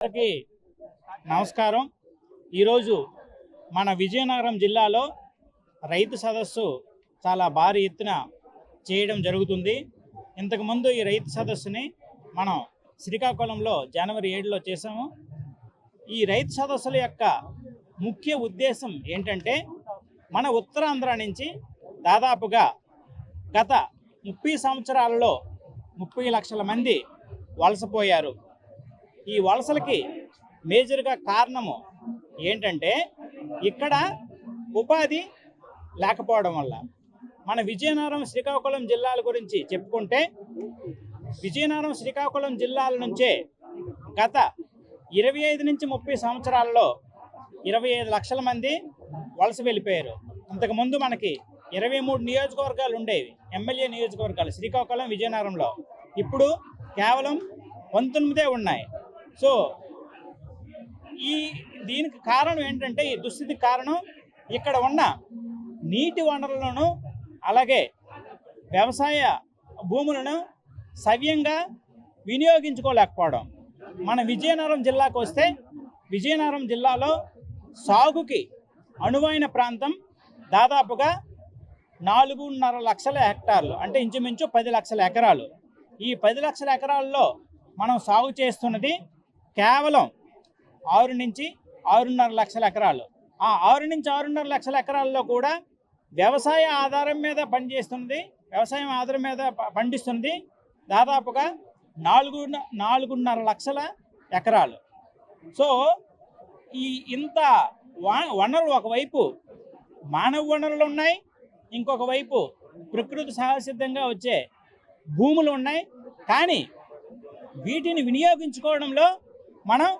అందరికీ నమస్కారం. ఈరోజు మన విజయనగరం జిల్లాలో రైతు సదస్సు చాలా భారీ ఎత్తున చేయడం జరుగుతుంది. ఇంతకుముందు ఈ రైతు సదస్సుని మనం శ్రీకాకుళంలో జనవరి ఏడులో చేసాము ఈ రైతు సదస్సుల యొక్క ముఖ్య ఉద్దేశం ఏంటంటే మన ఉత్తరాంధ్ర నుంచి దాదాపుగా గత ముప్పై సంవత్సరాలలో ముప్పై లక్షల మంది వలసపోయారు ఈ వలసలకి మేజర్గా కారణము ఏంటంటే ఇక్కడ ఉపాధి లేకపోవడం వల్ల. మన విజయనగరం శ్రీకాకుళం జిల్లాల గురించి చెప్పుకుంటే విజయనగరం శ్రీకాకుళం జిల్లాల నుంచే గత ఇరవై ఐదు నుంచి ముప్పై సంవత్సరాల్లో ఇరవై ఐదు లక్షల మంది వలస వెళ్ళిపోయారు. ఇంతకుముందు మనకి ఇరవై మూడు నియోజకవర్గాలు ఉండేవి. ఎమ్మెల్యే నియోజకవర్గాలు శ్రీకాకుళం విజయనగరంలో. ఇప్పుడు కేవలం పంతొమ్మిదే ఉన్నాయి. సో ఈ దీనికి కారణం ఏంటంటే ఈ దుస్థితికి కారణం ఇక్కడ ఉన్న నీటి వనరులను అలాగే వ్యవసాయ భూములను సవ్యంగా వినియోగించుకోలేకపోవడం. మన విజయనగరం జిల్లాకు వస్తే విజయనగరం జిల్లాలో సాగుకి అనువైన ప్రాంతం దాదాపుగా నాలుగున్నర లక్షల హెక్టార్లు అంటే ఇంచుమించు పది లక్షల ఎకరాలు. ఈ పది లక్షల ఎకరాల్లో మనం సాగు చేస్తున్నది కేవలం ఆరు నుంచి ఆరున్నర లక్షల ఎకరాలు. ఆ ఆరు నుంచి ఆరున్నర లక్షల ఎకరాల్లో కూడా వ్యవసాయ ఆధారం మీద పనిచేస్తుంది. వ్యవసాయం ఆధారం మీద పండిస్తుంది. దాదాపుగా నాలుగు నాలుగున్నర లక్షల ఎకరాలు. సో ఈ ఇంత వనరులు ఒకవైపు మానవ వనరులు ఉన్నాయి. ఇంకొక వైపు ప్రకృతి సహసిద్ధంగా వచ్చే భూములు ఉన్నాయి. కానీ వీటిని వినియోగించుకోవడంలో మనం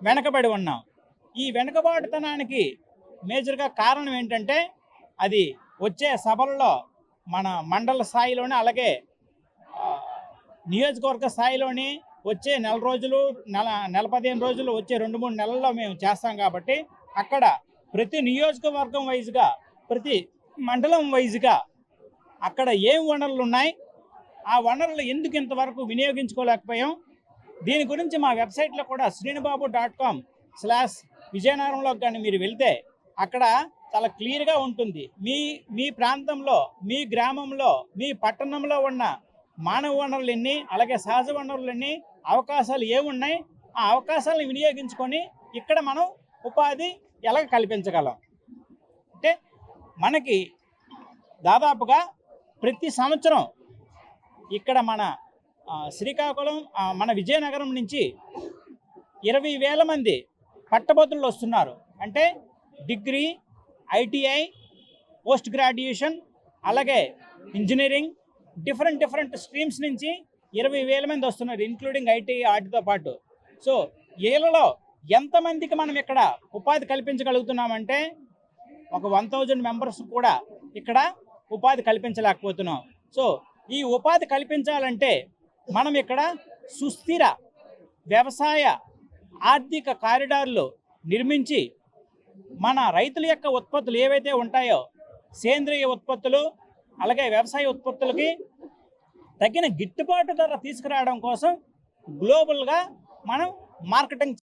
వెనకబడి ఉన్నాం. ఈ వెనకబాటుతనానికి మేజర్గా కారణం ఏంటంటే అది వచ్చే సభల్లో మన మండల స్థాయిలోనే అలాగే నియోజకవర్గ స్థాయిలోని వచ్చే నెల రోజులు నెల నెల పదిహేను రోజులు వచ్చే రెండు మూడు నెలల్లో మేము చేస్తాం కాబట్టి అక్కడ ప్రతి నియోజకవర్గం వైజ్గా ప్రతి మండలం వైజ్గా అక్కడ ఏం వనరులు ఉన్నాయి ఆ వనరులు ఎందుకు ఇంతవరకు వినియోగించుకోలేకపోయాం దీని గురించి మా వెబ్సైట్లో కూడా శ్రీనిబాబు డాట్ కామ్ స్లాష్ విజయనగరంలో కానీ మీరు వెళ్తే అక్కడ చాలా క్లియర్గా ఉంటుంది. మీ మీ ప్రాంతంలో మీ గ్రామంలో మీ పట్టణంలో ఉన్న మానవ వనరులు ఎన్ని అలాగే సహజ వనరులు ఎన్ని అవకాశాలు ఏమున్నాయి? ఆ అవకాశాలను వినియోగించుకొని ఇక్కడ మనం ఉపాధి ఎలా కల్పించగలం? అంటే మనకి దాదాపుగా ప్రతి సంవత్సరం ఇక్కడ మన శ్రీకాకుళం మన విజయనగరం నుంచి ఇరవై వేల మంది పట్టభద్రులు వస్తున్నారు. అంటే డిగ్రీ ఐటీఐ పోస్ట్ గ్రాడ్యుయేషన్ అలాగే ఇంజనీరింగ్ డిఫరెంట్ డిఫరెంట్ స్ట్రీమ్స్ నుంచి ఇరవై వేల మంది వస్తున్నారు ఇంక్లూడింగ్ ఐటీ వాటితో పాటు. సో ఏళ్ళలో ఎంతమందికి మనం ఇక్కడ ఉపాధి కల్పించగలుగుతున్నామంటే ఒక వన్ థౌజండ్ మెంబర్స్ కూడా ఇక్కడ ఉపాధి కల్పించలేకపోతున్నాం. సో ఈ ఉపాధి కల్పించాలంటే మనం ఇక్కడ సుస్థిర వ్యవసాయ ఆర్థిక కారిడార్లు నిర్మించి మన రైతుల యొక్క ఉత్పత్తులు ఏవైతే ఉంటాయో సేంద్రియ ఉత్పత్తులు అలాగే వ్యవసాయ ఉత్పత్తులకి తగిన గిట్టుబాటు ధర తీసుకురావడం కోసం గ్లోబల్గా మనం మార్కెటింగ్